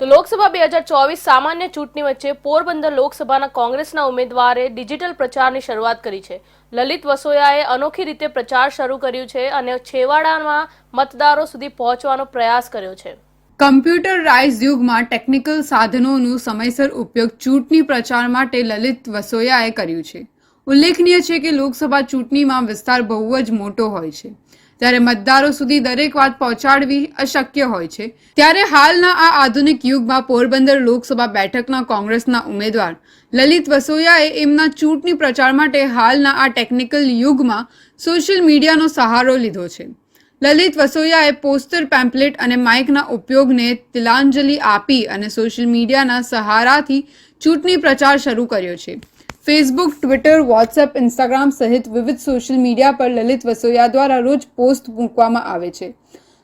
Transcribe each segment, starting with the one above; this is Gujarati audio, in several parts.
તો લોકસભા બે હજાર ચોવીસ સામાન્ય ચૂંટણી વચ્ચે પોરબંદર લોકસભાના કોંગ્રેસના ઉમેદવારે ડિજિટલ પ્રચારની શરૂઆત કરી છે. લલિત વસોયાએ અનોખી રીતે પ્રચાર શરૂ કર્યું છે અને છેવાડામાં મતદારો સુધી પહોંચવાનો પ્રયાસ કર્યો છે. કમ્પ્યુટરાઇઝ યુગમાં ટેકનિકલ સાધનોનું સમયસર ઉપયોગ ચૂંટણી પ્રચાર માટે લલિત વસોયાએ કર્યું છે. ઉલ્લેખનીય છે કે લોકસભા ચૂંટણીમાં વિસ્તાર બહુ જ મોટો હોય છે. ત્યારે મતદારો સુધી દરેક વાત પહોંચાડવી અશક્ય હોય છે, ત્યારે હાલના આ આધુનિક યુગમાં પોરબંદર લોકસભા બેઠકના કોંગ્રેસના ઉમેદવાર લલિત વસોયાએ એમના ચૂંટણી પ્રચાર માટે હાલના આ ટેકનિકલ યુગમાં સોશિયલ મીડિયાનો સહારો લીધો છે. લલિત વસોયાએ પોસ્ટર, પેમ્પલેટ અને માઇકના ઉપયોગને તિલાંજલિ આપી અને સોશિયલ મીડિયાના સહારાથી ચૂંટણી પ્રચાર શરૂ કર્યો છે. ફેસબુક ટ્વિટર વોટ્સએપ ઇન્સ્ટાગ્રામ સહિત વિવિધ સોશિયલ મીડિયા પર લલિત વસોયા દ્વારા રોજ પોસ્ટ મૂકવામાં આવે છે.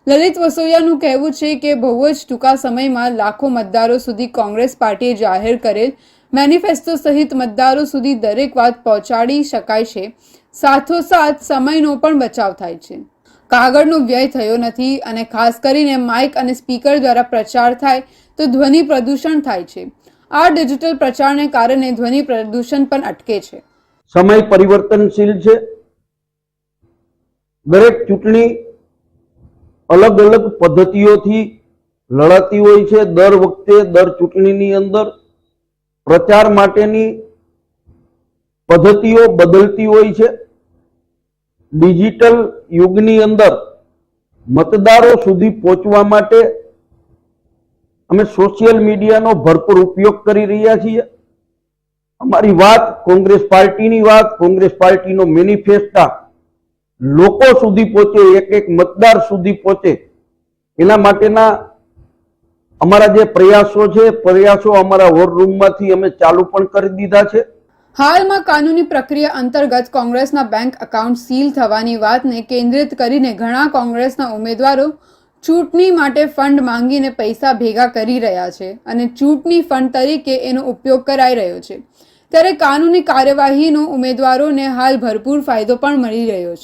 લલિત વસોયાનું કહેવું છે કે બહુ જ ટૂંકા સમયમાં લાખો મતદારો સુધી કોંગ્રેસ પાર્ટીએ જાહેર કરેલ મેનિફેસ્ટો સહિત મતદારો સુધી દરેક વાત પહોંચાડી શકાય છે. સાથોસાથ સમયનો પણ બચાવ થાય છે. કાગળનો વ્યય થયો નથી અને ખાસ કરીને માઇક અને સ્પીકર દ્વારા પ્રચાર થાય તો ધ્વનિ પ્રદૂષણ થાય છે. આ ડિજિટલ પ્રચારને કારણે ધ્વનિ પ્રદૂષણ પણ અટકે છે. સમય પરિવર્તનશીલ છે. દરેક ચૂંટણી અલગ અલગ પદ્ધતિઓથી લડાતી હોય છે. દર વખતે, દર ચૂંટણીની અંદર પ્રચાર માટેની પદ્ધતિઓ બદલતી હોય છે. ડિજિટલ યુગની અંદર મતદારો સુધી પહોંચવા માટે અમે સોશિયલ મીડિયાનો ભરપૂર ઉપયોગ કરી રહ્યા છીએ. અમારી વાત કોંગ્રેસ પાર્ટીની વાત, કોંગ્રેસ પાર્ટીનો મેનિફેસ્ટા લોકો સુધી પહોંચે, એક એક મતદાર સુધી પહોંચે. એના માટેના અમારા જે પ્રયાસો છે, પ્રયાસો અમારા વોર રૂમમાંથી અમે ચાલુ પણ કરી દીધા છે. હાલમાં કાનૂની પ્રક્રિયા અંતર્ગત કોંગ્રેસના બેંક એકાઉન્ટ સીલ થવાની વાતને કેન્દ્રિત કરીને ઘણા કોંગ્રેસના ઉમેદવારો ચૂંટણી માટે ફંડ માંગીને પૈસા ભેગા કરી રહ્યા છે અને ચૂંટણી ફંડ તરીકે એનો ઉપયોગ કરાઈ રહ્યો છે. ત્યારે કાનૂની કાર્યવાહીનો ઉમેદવારોને હાલ ભરપૂર ફાયદો પણ મળી રહ્યો છે.